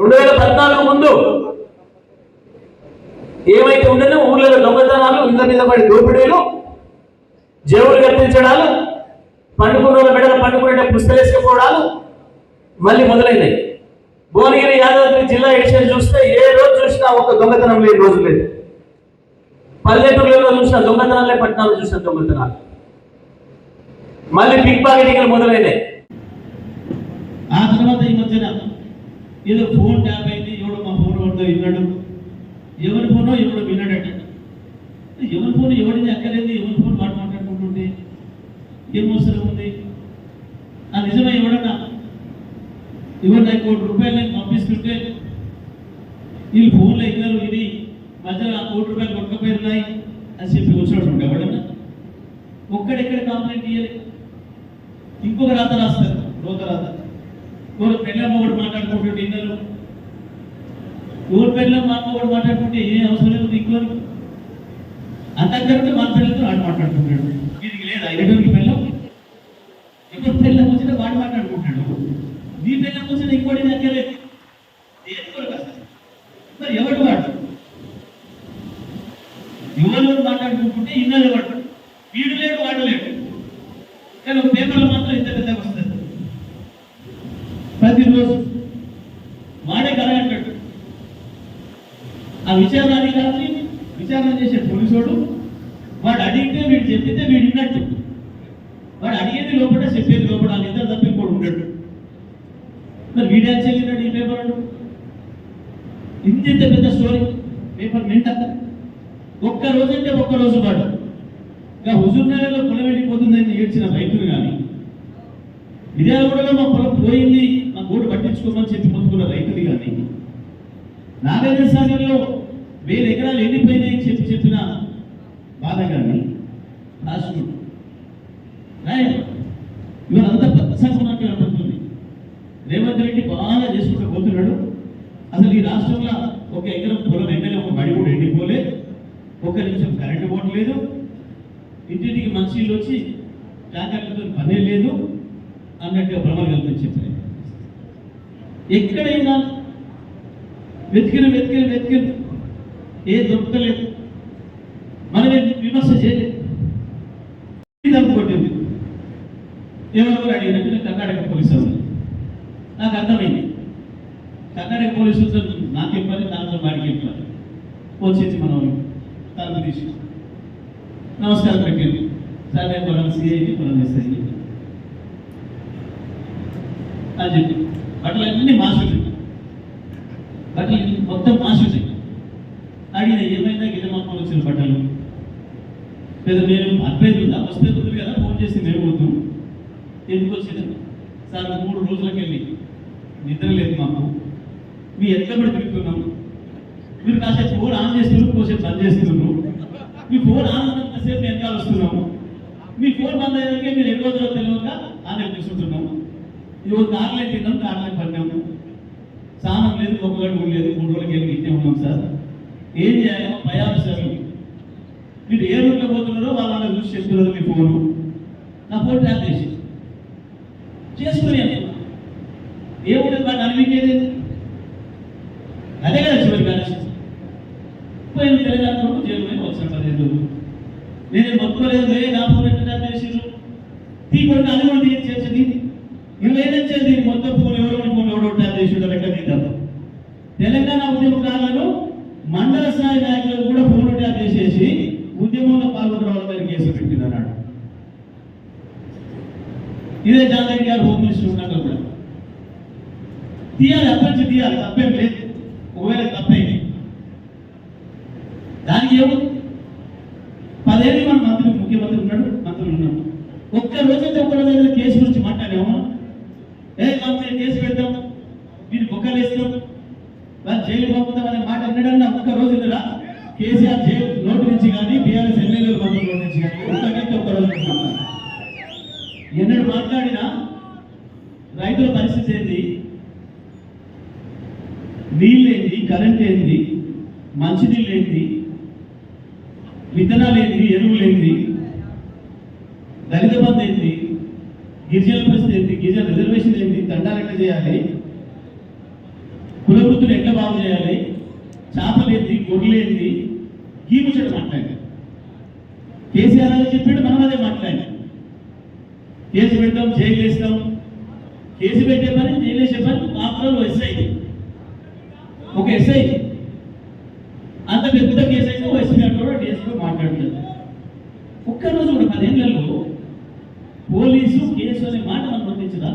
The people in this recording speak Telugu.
రెండు వేల పద్నాలుగు ముందు ఏమైతే ఉండేదో ఊర్లలో దొంగతనాలు ఇంత మీద పడి దోపిడీలు జేవులు కత్తించడాలు పండుకున్న వాళ్ళ మెడల పండుకునే పుస్తలేసుకుపోవడాలు మళ్ళీ మొదలైనాయి. భువనగిరి యాదాద్రి జిల్లా ఎడిషన్ చూస్తే ఏ రోజు చూసినా ఒక దొంగతనం లేని రోజు లేదు. పల్లెటూరులలో చూసిన దొంగతనాలే పట్టణాలు చూసిన దొంగతనాలు. మళ్ళీ పిక్ పాకెటింగ్లు మొదలైనాయి. ఆ తర్వాత ఈ మధ్యన ఏదో ఫోన్ ట్యాప్ అయింది ఎవడు మా ఫోన్ ఎవరిదో విన్నాడు. ఎవరి ఫోనో ఎవడో విన్నాడట. ఎవరి ఫోన్ ఎవడిని అక్కర్లేదు ఎవరి ఫోన్ వాడు మాట్లాడుకుంటుంటే ఏం అవసరం ఉంది? ఆ నిజమే ఎవడన్నా? ఇవ్వండి నాకు కోటి రూపాయలు నేను పంపిస్తుంటే వీళ్ళు ఫోన్లో ఇద్దరు ఇది మధ్యలో ఆ కోటి రూపాయలు కొట్టకపోయినాయి అని చెప్పి వచ్చినట్టు ఎవడన్నా. ఒక్కడెక్కడ కంప్లైంట్ ఇయ్యలే? ఇంకొక రాత రాస్తారు. లోక రాత ఊరు పెళ్ళమ్మ కూడా మాట్లాడుకుంటుంటే ఇద్దరు ఎవరు పెళ్ళమ్మ మా అమ్మ కూడా మాట్లాడుకుంటే ఏ అవసరం లేదు ఇంట్లో అంతకంటే మన పిల్లలతో వాడు మాట్లాడుకుంటాడు వీరికి లేదా? ఎటువంటి పిల్లం ఇప్పుడు పిల్లం వచ్చినా వాడు మాట్లాడుకుంటాడు నీ పిల్లం వచ్చినా ఇంకోటి దగ్గరలేదు ఏది కొరకు మరి ఎవడు వాడు? ఎవరు మాట్లాడుకుంటుంటే ఇన్నది వాడు. వీడు లేడు వాడు లేడు. కానీ పేపర్లు పేపర్లో మాత్రం ఇంత పెద్ద వస్తుంది ప్రతిరోజు వాడే కర అంటాడు ఆ విచారణాధికారిని విచారణ చేసే పోలీసోడు వాడు అడిగితే వీడు చెప్పితే వీడు విన్నట్టు. వాడు అడిగేది లోపల చెప్పేది లోపల ఆ నిద్ర తప్పి కూడా ఉంటాడు మరి వీడే చెల్లినాడు ఈ పేపర్ ఇంత ఇంత పెద్ద స్టోరీ పేపర్ నిండా ఒక్క రోజు అంటే ఒక్క రోజు వాడు ఇంకా హుజూర్నగర్లో పొలం వెళ్ళిపోతుందని ఏడ్చిన రైతులు కానీ విజయవాడలో మా పొలం పోయింది మా గోడు పట్టించుకోమని చెప్పి పొందుకున్న రైతులు కానీ నాగార్జున సాగర్లో వేల ఎకరాలు ఎండిపోయినాయని చెప్పి చెప్పిన బాధ కానీ రాసుకుంటు ఇవాళంతా పచ్చగా ఉన్నట్టు కనబడుతుంది రేవంత్ రెడ్డి బాగా చేసుకుంటూ పోతున్నాడు. అసలు ఈ రాష్ట్రంలో ఒక ఎకరం పొలం ఎండలే ఒక బడి కూడా ఎండిపోలే. ఒక నిమిషం కరెంటు పోవట్లేదు ఇంటింటికి మనుషులు వచ్చి ట్రాక్టర్లతో పనే లేదు అన్నట్టుగా భ్రమలు కల్పించి ఎక్కడైనా వెతికిన వెతికిన వెతికిన. ఏ దొరకలేదు. మనం ఎందుకు విమర్శ చేయలేదు. ఇది అనుకోండి ఎవరెవరు అడిగినట్టు నేను కర్ణాటక పోలీసు వాళ్ళు. నాకు అర్థమైంది. కర్ణాటక పోలీసులతో నాకు చెప్పాలి దానితో వాడికి చెప్పాలి. వచ్చేసి మనం తను తీసి. నమస్కారం పెట్టండి సార్ నేను పొలం సిఐని పొలం ఎస్ఐ అని చెప్పి. బట్టలు అన్ని మాసులు బట్టలు మొత్తం మొత్తం మాసులు అడిగిన ఏమైనా గిన్నెమాపలు వచ్చిన బట్టలు. లేదా నేను అడ్వైజ్ ఉందా వస్తే ఉంది కదా ఫోన్ చేసి మేము వద్దు ఎందుకు వచ్చిందండి సార్ మూడు రోజులకు వెళ్ళి నిద్ర లేదు మాకు. మీ ఎట్లా పడి తిరుగుతున్నాము మీరు కాసేపు ఫోన్ ఆన్ చేస్తున్నారు కోసేపు బంద్ చేస్తున్నారు. మీ ఫోన్ ఆన్ ఉన్నంతసేపు మేము వెనకాల వస్తున్నాము మీ ఫోన్ బంద్ అయ్యాక మీరు ఎన్ని రోజులు తెలియక ఆన్ కూర్చుంటున్నాము ఇవ్వ కార్లైన్ తిన్నాం కార్లైన్ పడినాము. స్నానం లేదు ఒక గంట లేదు మూడు రోజులకి వెళ్ళి ఇట్టే ఉన్నాం సార్. ఏం చేయాలో భయాభిషేకం మీరు ఏ రూట్లో పోతున్నారో వాళ్ళని చూసి చెప్తున్నారు మీ ఫోను. నా ఫోన్ ట్యాప్ చేసి. చేసుకుని అనుకున్నా ఏముండదు వాడిని అనిపించేది అదే కదా చివరి కాలేజ్ పోయిన తెలంగాణ జైలు పోయి వచ్చిన పదిహేను నేను మొత్తం లేదు నా ఫోన్ ఎట్లా ట్యాప్ చేసిర్రు తీ కొడుకు అది కూడా తీసి చేసింది నువ్వు మొత్తం ఫోన్ ఎవరో ఫోన్ ఎవరో ట్యాప్ తెలంగాణ ఉద్యమకారులను మండల స్థాయి నాయకులకు కూడా ఫోన్ ట్యాప్ చేసేసి ఉద్యమంలో పాల్గొన్న వాళ్ళ మీద కేసు పెట్టినాడు ఇదే జానకి గారు హోమ్ మినిస్టర్ ఉన్నాక కూడా. తీయాలి అప్పటి తీయాలి. తప్పేం లేదు. ఒకవేళ తప్పైంది. దానికి ఏముంది? పదేళ్ళు మన మంత్రి ముఖ్యమంత్రి ఉన్నాడు మంత్రులు ఉన్నాడు ఒక్క ఒక్క రోజు ఏదైనా కేసు గురించి మాట్లాడాము ఏ మంత్రి కేసు పెడతాం. మీరు బొక్కలు వేస్తాం వాళ్ళు జైలు పంపుతాం అనే మాట ఎన్నడన్నా ఒక్క రోజు వినరా కేసీఆర్ జైలు నోటి నుంచి కానీ బీఆర్ఎస్ ఎమ్మెల్యేలు మంత్రుల నోటి నుంచి కానీ ఒక్కటైతే ఒక్క రోజు విన్నాం. ఎన్నడు మాట్లాడినా రైతుల పరిస్థితి ఏంది? నీళ్ళేంది? కరెంట్ ఏంది మంచినీళ్ళు ఏంది విత్తనాలు ఏంది ఎరువులు ఏంది దళిత బంధు ఏంది? గిరిజన పరిస్థితి ఏంటి గిరిజన రిజర్వేషన్ ఏంది దండాలు ఎట్లా చేయాలి? కులవృత్తులు ఎట్లా బాగు చేయాలి? చేపలేంది గొర్రెలేంది? ఈ ముచ్చట మాట్లాడారు కేసీఆర్ అదే చెప్పాడు మనం అదే మాట్లాడాం కేసు పెడతాం జైలు వేస్తాం. కేసు పెట్టే పని జైలు వేసే పని మాత్రం ఎస్ఐ. ఒక ఎస్ఐ. అంత పెద్ద కేసు అయితే ఓ ఎస్పీ అంటాడు డిఎస్పీ మాట్లాడుతుంది ఒక్కరోజు కూడా పదేళ్ళలో పోలీసు కేసు అనే మాట మనం గుర్తించదా